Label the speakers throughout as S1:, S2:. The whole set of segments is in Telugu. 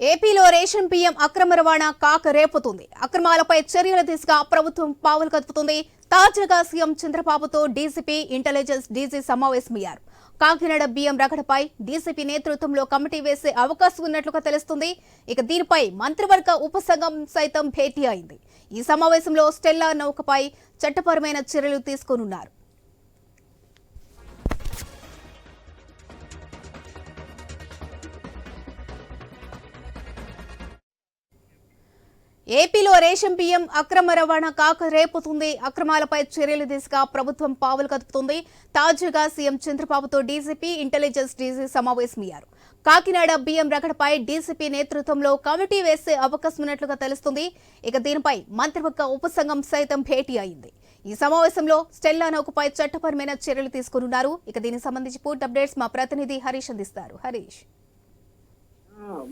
S1: ఏపీలో రేషన్ బియ్యం అక్రమ రవాణా కాక రేపుతుంది. అక్రమాలపై చర్యల దిశగా ప్రభుత్వం పావులు కదుపుతుంది. తాజాగా సీఎం చంద్రబాబుతో డీసీపీ ఇంటెలిజెన్స్ డీజీ సమావేశమయ్యారు. కాకినాడ బియ్యం రగడపై డీసీపీ నేతృత్వంలో కమిటీ వేసే అవకాశం ఉన్నట్లుగా తెలుస్తుంది. ఇక దీనిపై మంత్రివర్గ ఉపసంఘం సైతం భేటీ అయింది. ఈ సమావేశంలో స్టెల్లా నౌకపై చట్టపరమైన చర్యలు తీసుకోనున్నారు. ఏపీలో రేషన్ బియ్యం అక్రమ రవాణా కాక రేపుతుంది. అక్రమాలపై చర్యలు దిశగా ప్రభుత్వం పావులు కదుపుతుంది. తాజాగా సీఎం చంద్రబాబుతో డీసీపీ ఇంటెలిజెన్స్ డీజీ సమావేశమయ్యారు. కాకినాడ బియ్యం రకడపై డీసీపీ నేతృత్వంలో కమిటీ వేసే అవకాశం ఉన్నట్లుగా తెలుస్తుంది. ఇక దీనిపై మంత్రివర్గ ఉపసంఘం సైతం భేటీ అయింది. ఈ సమావేశంలో స్టెల్లా నౌకపై చట్టపరమైన చర్యలు తీసుకున్నారు ఇక దీనికి సంబంధించి పూర్తి అప్డేట్స్ మా ప్రతినిధి హరీష్ అందిస్తారు. హరీష్.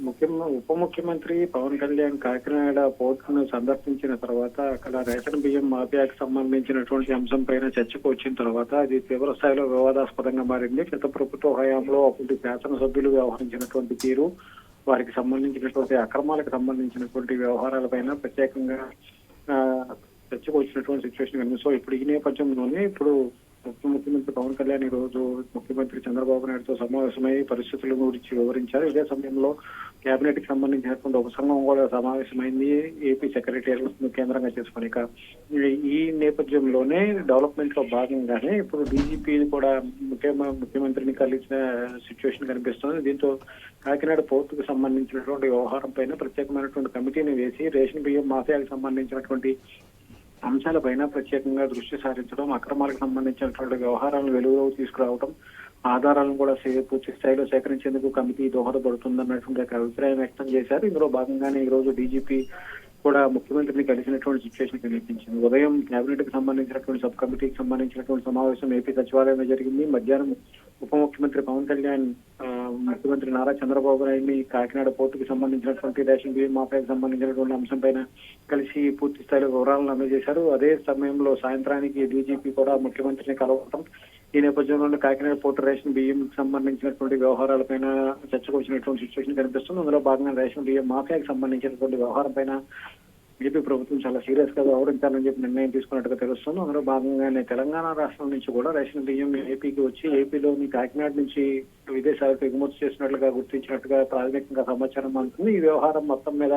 S2: ముఖ్యంగా ఉప ముఖ్యమంత్రి పవన్ కళ్యాణ్ కాకినాడ పోర్టును సందర్శించిన తర్వాత అక్కడ రేషన్ బియ్యం మాఫియాకి సంబంధించినటువంటి అంశం పైన చర్చకు వచ్చిన తర్వాత అది తీవ్ర స్థాయిలో వివాదాస్పదంగా మారింది. గత ప్రభుత్వ హయాంలో అప్పటి శాసనసభ్యులు వ్యవహరించినటువంటి తీరు వారికి సంబంధించినటువంటి అక్రమాలకు సంబంధించినటువంటి వ్యవహారాలపైన ప్రత్యేకంగా చర్చకు వచ్చినటువంటి సిచ్యువేషన్ కనిపిస్తుంది సో ఇప్పుడు ఈ నేపథ్యంలోనే ఇప్పుడు పవన్ కళ్యాణ్ ఈ రోజు ముఖ్యమంత్రి చంద్రబాబు నాయుడుతో సమావేశమై పరిస్థితుల గురించి వివరించారు. ఇదే సమయంలో కేబినెట్కి సంబంధించినటువంటి ఉపసంఘం కూడా సమావేశమైంది. ఏపీ సెక్రటేరియట్ కేంద్రంగా చేసుకుని ఈ- నేపథ్యంలోనే డెవలప్మెంట్లో భాగంగానే ఇప్పుడు డీజీపీని కూడా ముఖ్య ముఖ్యమంత్రిని కలిసిన సిచ్యువేషన్ కనిపిస్తుంది. దీంతో కాకినాడ పోర్టుకు సంబంధించినటువంటి వ్యవహారం పైన ప్రత్యేకమైనటువంటి కమిటీని వేసి రేషన్ బియ్యం మాఫియాకి సంబంధించినటువంటి అంశాలపైన ప్రత్యేకంగా దృష్టి సారించడం అక్రమాలకు సంబంధించినటువంటి వ్యవహారాలను వెలుగులోకి తీసుకురావడం ఆధారాలను కూడా సే- పూర్తి స్థాయిలో సేకరించేందుకు కమిటీ దోహదపడుతుందన్నటువంటి ఒక అభిప్రాయం వ్యక్తం చేశారు. ఇందులో భాగంగానే ఈ రోజు డీజీపీ కూడా ముఖ్యమంత్రిని కలిసినటువంటి సిచ్యువేషన్ కనిపించింది ఉదయం కేబినెట్కి సంబంధించినటువంటి సబ్ కమిటీకి సంబంధించినటువంటి సమావేశం ఏపీ సచివాలయంలో జరిగింది. మధ్యాహ్నం ఉప ముఖ్యమంత్రి పవన్ కళ్యాణ్ ఆ, ముఖ్యమంత్రి నారా చంద్రబాబు నాయుడిని కాకినాడ పోర్టుకు సంబంధించినటువంటి రేషన్ బియ్యం మాఫియాకి సంబంధించినటువంటి అంశం పైన కలిసి పూర్తి స్థాయిలో వివరాలను అందజేశారు. అదే సమయంలో సాయంత్రానికి డీజీపీ కూడా ముఖ్యమంత్రిని కలవటం ఈ నేపథ్యంలో కాకినాడ పోర్టు రేషన్ బియ్యం సంబంధించినటువంటి వ్యవహారాలపైన చర్చకు వచ్చినటువంటి సిచ్యువేషన్ కనిపిస్తుంది. అందులో భాగంగా రేషన్ బియ్యం మాఫియాకి సంబంధించినటువంటి వ్యవహారం పైన ఏపీ ప్రభుత్వం చాలా సీరియస్గా వ్యవహరించాలని చెప్పి నిర్ణయం తీసుకున్నట్టుగా తెలుస్తుంది. అందులో భాగంగానే తెలంగాణ రాష్ట్రం నుంచి కూడా రేషన్ బియ్యం ఏపీకి వచ్చి ఏపీలోని కాకినాడ నుంచి విదేశాలకు ఎగుమతి చేసినట్లుగా గుర్తించినట్టుగా ప్రాథమికంగా సమాచారం అందుతుంది. ఈ వ్యవహారం మొత్తం మీద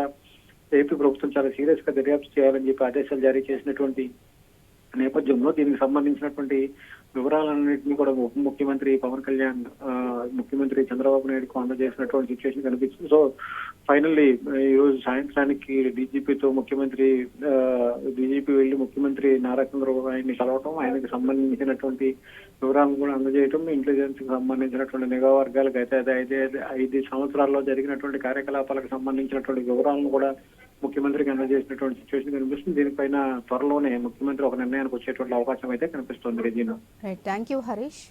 S2: ఏపీ ప్రభుత్వం చాలా సీరియస్గా దర్యాప్తు చేయాలని చెప్పి ఆదేశాలు జారీ చేసినటువంటి నేపథ్యంలో దీనికి సంబంధించినటువంటి వివరాలన్నింటినీ కూడా ఉప ముఖ్యమంత్రి పవన్ కళ్యాణ్ ఆ, ముఖ్యమంత్రి చంద్రబాబు నాయుడుకు అందజేసినటువంటి సిచ్యువేషన్ కనిపిస్తుంది. సో ఫైనల్లీ ఈ రోజు సాయంత్రానికి డీజీపీతో ముఖ్యమంత్రి డీజీపీ వెళ్ళి ముఖ్యమంత్రి నారా చంద్రబాబు ఆయన్ని కలవటం ఆయనకు సంబంధించినటువంటి వివరాలను కూడా అందజేయటం ఇంటెలిజెన్స్కి సంబంధించినటువంటి నిఘా వర్గాలకు అయితే అదే ఐదు ఐదు సంవత్సరాల్లో జరిగినటువంటి కార్యకలాపాలకు సంబంధించినటువంటి వివరాలను కూడా ముఖ్యమంత్రికి అందజేసినటువంటి సిచ్యువేషన్ కనిపిస్తుంది. దీనిపైన త్వరలోనే ముఖ్యమంత్రి ఒక నిర్ణయానికి వచ్చేటువంటి అవకాశం అయితే కనిపిస్తుంది రెజీనా.
S1: Thank you Harish